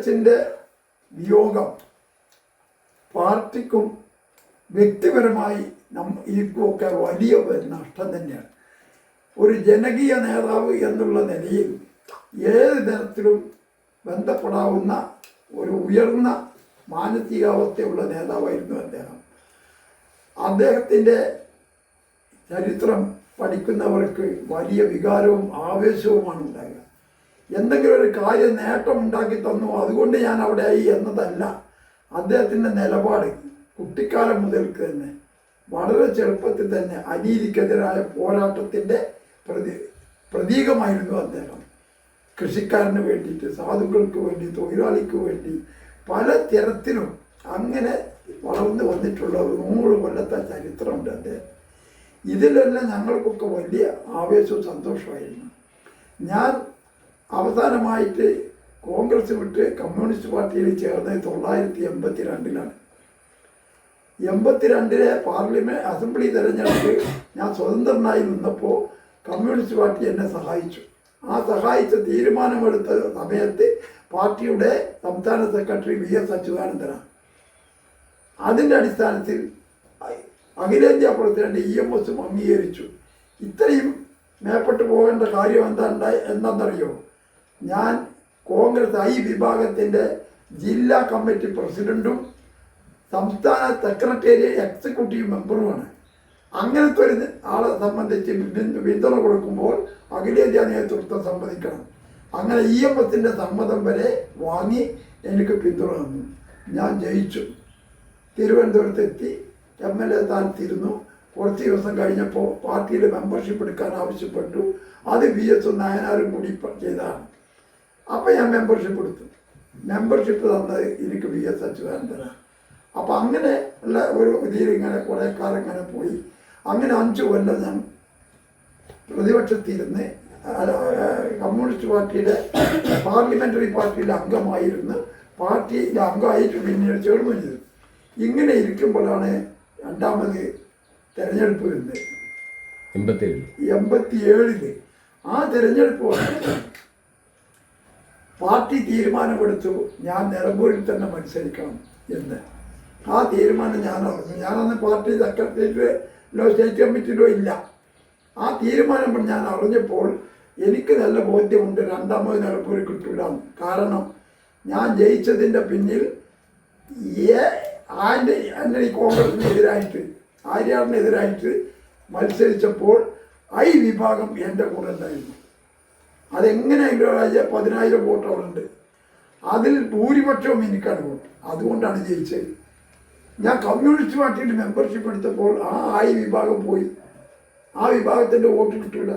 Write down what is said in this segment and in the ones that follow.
എച്ചിന്റെ വിയോഗം പാർട്ടിക്കും വ്യക്തിപരമായി നം ഈക്കുമൊക്കെ വലിയ നഷ്ടം തന്നെയാണ്. ഒരു ജനകീയ നേതാവ് എന്നുള്ള നിലയിൽ ഏത് തരത്തിലും ബന്ധപ്പെടാവുന്ന ഒരു ഉയർന്ന മാനസികാവസ്ഥയുള്ള നേതാവായിരുന്നു അദ്ദേഹം. അദ്ദേഹത്തിന്റെ ചരിത്രം പഠിക്കുന്നവർക്ക് വലിയ വികാരവും ആവേശവുമാണ് ഉണ്ടാകുക എന്തെങ്കിലും ഒരു കാര്യം നേട്ടം ഉണ്ടാക്കി തന്നു. അതുകൊണ്ട് ഞാൻ അവിടെ ആയി എന്നതല്ല. അദ്ദേഹത്തിന്റെ നിലപാട് കുട്ടിക്കാലം മുതൽക്ക് തന്നെ വളരെ ചെറുപ്പത്തിൽ തന്നെ അനീതിക്കെതിരായ പോരാട്ടത്തിന്റെ പ്രതി പ്രതീകമായിരുന്നു അദ്ദേഹം. കൃഷിക്കാരന് വേണ്ടിയിട്ട് സാധുക്കൾക്ക് വേണ്ടി തൊഴിലാളിക്ക് വേണ്ടി പല തരത്തിലും അങ്ങനെ വളർന്നു വന്നിട്ടുള്ള ഒരു നൂറ് കൊല്ലത്തെ ചരിത്രമുണ്ട് അദ്ദേഹം. ഇതിലെല്ലാം ഞങ്ങൾക്കൊക്കെ വലിയ ആവേശവും സന്തോഷമായിരുന്നു. ഞാൻ അവസാനമായിട്ട് കോൺഗ്രസ് വിട്ട് കമ്മ്യൂണിസ്റ്റ് പാർട്ടിയിൽ ചേർന്നത് തൊള്ളായിരത്തി എൺപത്തി രണ്ടിലാണ് എൺപത്തിരണ്ടിലെ പാർലമെന്റ് അസംബ്ലി തെരഞ്ഞെടുപ്പ് ഞാൻ സ്വതന്ത്രനായി നിന്നപ്പോൾ കമ്മ്യൂണിസ്റ്റ് പാർട്ടി എന്നെ സഹായിച്ചു. ആ സഹായിച്ച തീരുമാനമെടുത്ത സമയത്ത് പാർട്ടിയുടെ സംസ്ഥാന സെക്രട്ടറി വി എസ് അച്യുതാനന്ദനാണ്. അതിന്റെ അടിസ്ഥാനത്തിൽ അഖിലേന്ത്യാ പ്രസിഡന്റ് ഇ എം എസും അംഗീകരിച്ചു. ഇത്രയും മേപ്പെട്ടു പോകേണ്ട കാര്യം എന്താ ഉണ്ടായി ഞാൻ കോൺഗ്രസ് ഐ വിഭാഗത്തിന്റെ ജില്ലാ കമ്മിറ്റി പ്രസിഡന്റും സംസ്ഥാന സെക്രട്ടേറിയറ്റ് എക്സിക്യൂട്ടീവ് മെമ്പറുമാണ്. അങ്ങനത്തെ ഒരു ആളെ സംബന്ധിച്ച് പിന്തുണ കൊടുക്കുമ്പോൾ അഖിലേന്ത്യാ നേതൃത്വം സമ്മതിക്കണം. അങ്ങനെ ഇ എം എസിന്റെ സമ്മതം വരെ വാങ്ങി എനിക്ക് പിന്തുണ തന്നു. ഞാൻ ജയിച്ചു. തിരുവനന്തപുരത്ത് എത്തി. എം എൽ എ സ്ഥാനത്തിരുന്നു കുറച്ച് ദിവസം കഴിഞ്ഞപ്പോൾ പാർട്ടിയിൽ മെമ്പർഷിപ്പ് എടുക്കാൻ ആവശ്യപ്പെട്ടു. അത് വി എസ് നായനാരും കൂടി ചെയ്തതാണ്. അപ്പോൾ ഞാൻ മെമ്പർഷിപ്പ് എടുത്തു. മെമ്പർഷിപ്പ് തന്നത് എനിക്ക് വി എസ് അച്യുതാനന്ദനാണ് അപ്പോൾ അങ്ങനെ ഉള്ള ഒരു ഇതിൽ ഇങ്ങനെ കുറേ കാലം ഇങ്ങനെ പോയി. അങ്ങനെ അഞ്ച് കൊല്ലം ഞാൻ പ്രതിപക്ഷത്തിരുന്ന് കമ്മ്യൂണിസ്റ്റ് പാർട്ടിയുടെ പാർലമെന്ററി പാർട്ടിയിലെ അംഗമായിരുന്നു പാർട്ടിയിലെ അംഗമായിട്ട് പിന്നീട് ചേർന്നു ചെയ്തു. ഇങ്ങനെ ഇരിക്കുമ്പോഴാണ് രണ്ടാമത് തെരഞ്ഞെടുപ്പ് വരുന്നത്. എൺപത്തി എൺപത്തിയേഴിൽ ആ തെരഞ്ഞെടുപ്പ് പാർട്ടി തീരുമാനമെടുത്തു. ഞാൻ നിലമ്പൂരിൽ തന്നെ മത്സരിക്കണം എന്ന്. ആ തീരുമാനം ഞാൻ അറിഞ്ഞു. ഞാനന്ന് പാർട്ടി സെക്രട്ടേറിയറ്റിലോ സ്റ്റേറ്റ് കമ്മിറ്റിയിലോ ഇല്ല. ആ തീരുമാനം ഞാൻ അറിഞ്ഞപ്പോൾ എനിക്ക് നല്ല ബോധ്യമുണ്ട് രണ്ടാമത് നിലമ്പൂരിൽ കിട്ടൂല കാരണം ഞാൻ ജയിച്ചതിന്റെ പിന്നിൽ ഏ ആന്റെ ആന്റണി കോൺഗ്രസിനെതിരായിട്ട് ആര്യാടിനെതിരായിട്ട് മത്സരിച്ചപ്പോൾ ഐ വിഭാഗം എന്റെ കൂടെ ഉണ്ടായിരുന്നു. അതെങ്ങനെയെങ്കിലും ഇരുപതിനായിരം പതിനായിരം വോട്ട് അവിടെ ഉണ്ട് അതിൽ ഭൂരിപക്ഷവും എനിക്കാണ് വോട്ട്. അതുകൊണ്ടാണ് ജയിച്ചത്. ഞാൻ കമ്മ്യൂണിസ്റ്റ് പാർട്ടിയുടെ മെമ്പർഷിപ്പ് എടുത്തപ്പോൾ ആ ആയി വിഭാഗം പോയി. ആ വിഭാഗത്തിന്റെ വോട്ട് കിട്ടില്ല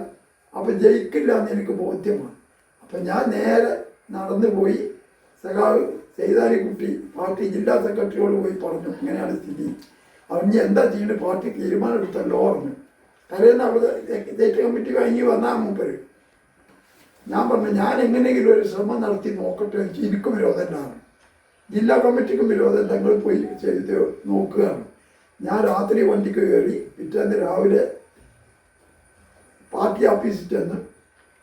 അപ്പം ജയിക്കില്ല എന്ന് എനിക്ക് ബോധ്യമാണ്. അപ്പം ഞാൻ നേരെ നടന്നു പോയി. സഖാവ് ചെയ്താലിക്കുട്ടി പാർട്ടി ജില്ലാ സെക്രട്ടറിയോട് പോയി പറഞ്ഞു ഇങ്ങനെയാണ് സ്ഥിതി. അവൻ എന്താ ചെയ്യുന്നത് പാർട്ടി തീരുമാനം എടുത്തല്ലോ പറഞ്ഞു. തലേന്ന് അവിടെ സ്റ്റേറ്റ് കമ്മിറ്റി കഴിഞ്ഞ് വന്നാൽ മൂപ്പര്. ഞാൻ പറഞ്ഞു ഞാൻ എങ്ങനെയെങ്കിലും ഒരു ശ്രമം നടത്തി നോക്കട്ടെ എനിക്ക് എനിക്കും വിരോധമില്ലാണ് ജില്ലാ കമ്മിറ്റിക്കും വിരോധം തങ്ങൾ പോയി ചെയ്ത് നോക്കുകയാണ്. ഞാൻ രാത്രി വണ്ടിക്ക് കയറി പിറ്റേന്ന് രാവിലെ പാർട്ടി ഓഫീസിൽ ചെന്ന്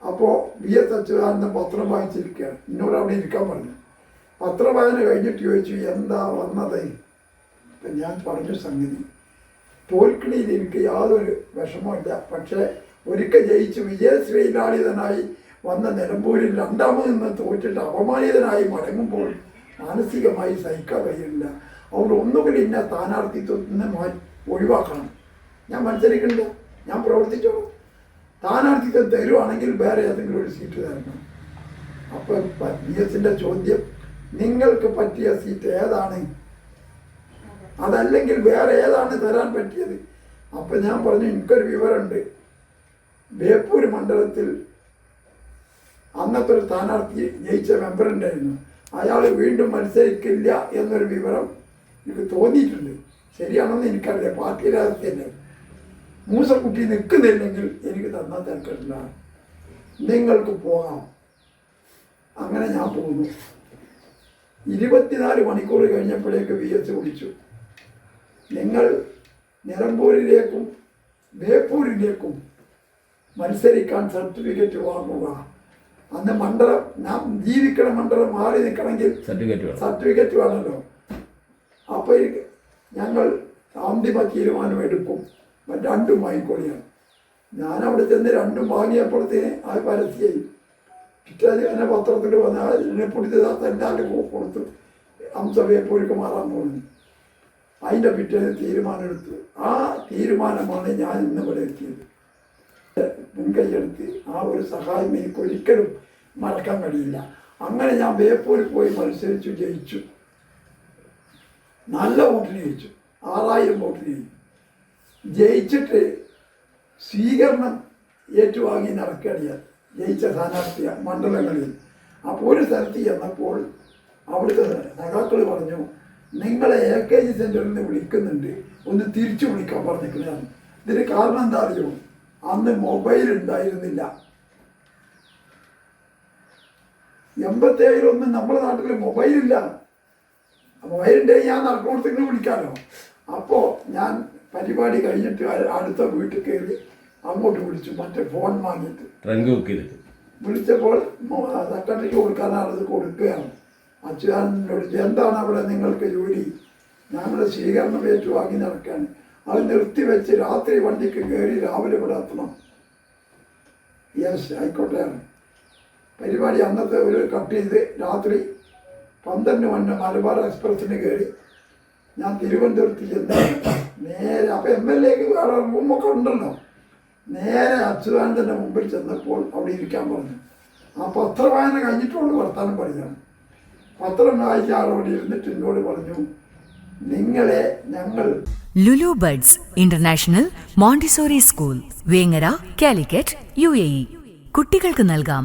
അപ്പോൾ വി എസ് അച്യുതാനന്ദൻ പത്രം വായിച്ചിരിക്കുകയാണ്. എന്നോട് അവിടെ ഇരിക്കാൻ പറഞ്ഞു. പത്രം വായന കഴിഞ്ഞിട്ട് ചോദിച്ചു എന്താ വന്നത്? അപ്പം ഞാൻ പറഞ്ഞ സംഗതി തോൽക്കണിയിൽ എനിക്ക് യാതൊരു വിഷമമില്ല പക്ഷേ ഒരിക്കൽ ജയിച്ച് വിജയശ്രീലാളിതനായി വന്ന നിലമ്പൂരിൽ രണ്ടാമത് നിന്ന് തോറ്റിട്ട് അപമാനിതനായി മടങ്ങുമ്പോൾ മാനസികമായി സഹിക്കാൻ കഴിയില്ല. അവിടെ ഒന്നുകൂടി എന്നെ സ്ഥാനാർത്ഥിത്വത്തിൽ നിന്ന് ഒഴിവാക്കണം. ഞാൻ മത്സരിക്കണില്ല ഞാൻ പ്രവർത്തിച്ചോളൂ. സ്ഥാനാർത്ഥിത്വം തരുവാണെങ്കിൽ വേറെ ഏതെങ്കിലും ഒരു സീറ്റ് തരണം. അപ്പം ബി എസിന്റെ ചോദ്യം നിങ്ങൾക്ക് പറ്റിയ സീറ്റ് ഏതാണ്? അതല്ലെങ്കിൽ വേറെ ഏതാണ് തരാൻ പറ്റിയത്? അപ്പം ഞാൻ പറഞ്ഞു എനിക്കൊരു വിവരമുണ്ട്. ബേപ്പൂർ മണ്ഡലത്തിൽ അന്നത്തെ ഒരു സ്ഥാനാർത്ഥി ജയിച്ച മെമ്പർ ഉണ്ടായിരുന്നു. അയാൾ വീണ്ടും മത്സരിക്കില്ല എന്നൊരു വിവരം എനിക്ക് തോന്നിയിട്ടുണ്ട്. ശരിയാണെന്ന് എനിക്കറിയാം. പാർട്ടി രാജ്യത്തിന്റെ മൂസക്കുട്ടി നിൽക്കുന്നില്ലെങ്കിൽ എനിക്ക് തന്നാൽ തിരക്കില്ല നിങ്ങൾക്ക് പോകാം. അങ്ങനെ ഞാൻ പോകുന്നു. ഇരുപത്തിനാല് മണിക്കൂർ കഴിഞ്ഞപ്പോഴേക്ക് വി എസ് വിളിച്ചു. നിങ്ങൾ നിലമ്പൂരിലേക്കും ബേപ്പൂരിലേക്കും മത്സരിക്കാൻ സർട്ടിഫിക്കറ്റ് വാങ്ങുക. അന്ന് മണ്ഡലം ഞാൻ ജീവിക്കണ മണ്ഡലം മാറി നിൽക്കണമെങ്കിൽ സർട്ടിഫിക്കറ്റ് വേണം. സർട്ടിഫിക്കറ്റ് വേണമല്ലോ. അപ്പോൾ ഞങ്ങൾ അന്തിമ തീരുമാനമെടുക്കും രണ്ടും വാങ്ങിക്കൊള്ളിയാണ്. ഞാൻ അവിടെ ചെന്ന് രണ്ടും വാങ്ങിയപ്പോഴത്തേന് ആ പരസ്യമായി. പിറ്റാതി എന്നെ പത്രത്തിൽ വന്ന് അതിനെ പിടിച്ചത് എല്ലാവരും കൊടുത്തു പോയിക്ക് മാറാൻ പോകുന്നു അതിന്റെ പിറ്റേന്ന് തീരുമാനമെടുത്തു ആ തീരുമാനമാണ് ഞാൻ ഇന്നിവിടെ എത്തിയത്. മുൻകൈയെടുത്ത് ആ ഒരു സഹായം എനിക്ക് ഒരിക്കലും മറക്കാൻ കഴിയില്ല. അങ്ങനെ ഞാൻ ബേപ്പൂരിൽ പോയി മത്സരിച്ചു ജയിച്ചു. നല്ല വോട്ടിന് ജയിച്ചു. ആറായിരം വോട്ടിന് ജയിച്ചു. ജയിച്ചിട്ട് സ്വീകരണം ഏറ്റുവാങ്ങി നടക്കുകയാണ് ഞാൻ. ജയിച്ച സ്ഥാനാർത്ഥി മണ്ഡലങ്ങളിൽ. അപ്പോൾ ഒരു സ്ഥലത്ത് ചെന്നപ്പോൾ അവിടുത്തെ സഖാക്കൾ പറഞ്ഞു നിങ്ങളെ എ കെ ജി സെന്ററിൽ നിന്ന് വിളിക്കുന്നുണ്ട്. ഒന്ന് തിരിച്ചു വിളിക്കാൻ പറഞ്ഞിരിക്കുന്നതാണ്. ഇതിന് കാരണം എന്താ അറിയോ അന്ന് മൊബൈൽ ഉണ്ടായിരുന്നില്ല. എൺപത്തേഴിലൊന്നും നമ്മുടെ നാട്ടിൽ മൊബൈലില്ല മൊബൈലിന്റെ ഞാൻ നടക്കുന്നിടത്തേക്ക് വിളിക്കാമല്ലോ അപ്പോൾ ഞാൻ പരിപാടി കഴിഞ്ഞിട്ട് അടുത്ത വീട്ടിൽ കയറി അങ്ങോട്ട് വിളിച്ചു. മറ്റേ ഫോൺ വാങ്ങിയിട്ട്. ട്രങ്ക് ബുക്ക് ചെയ്തിട്ട്. വിളിച്ചപ്പോൾ സെക്രട്ടറിക്ക് കൊടുക്കാനാണത് കൊടുക്കുകയാണ്. അച്യുതാനന്ദനോട് എന്താണ് അവിടെ നിങ്ങൾക്ക് ജോലി? ഞങ്ങളുടെ സ്വീകരണം ഏറ്റു വാങ്ങി നടക്കുകയാണ്. അത് നിർത്തി വെച്ച് രാത്രി വണ്ടിക്ക് കയറി രാവിലെ ഇവിടെ എത്തണം. യെസ് ആയിക്കോട്ടെ. പരിപാടി അന്നത്തെ ഒരു കട്ട് ചെയ്ത് രാത്രി പന്ത്രണ്ട് മണി മലബാർ എക്സ്പ്രസ്സിന് കയറി ഞാൻ തിരുവനന്തപുരത്ത് ചെന്ന് നേരെ അപ്പം എം എൽ എക്ക് വേറെ റൂമൊക്കെ ഉണ്ടല്ലോ. നേരെ അച്യുതാനന്ദന്റെ മുമ്പിൽ ചെന്നപ്പോൾ അവിടെ ഇരിക്കാൻ പറഞ്ഞു. ആ പത്രവായന കഴിഞ്ഞിട്ടുള്ള വർത്താനം പറഞ്ഞാണ് പത്രം വായിച്ച ആളോട് ഇരുന്നിട്ട് എന്നോട് പറഞ്ഞു നിങ്ങളെ ഞങ്ങൾ Lulu buds international Montessori school Vengara Calicut U A കുട്ടികൾക്ക് നൽകാം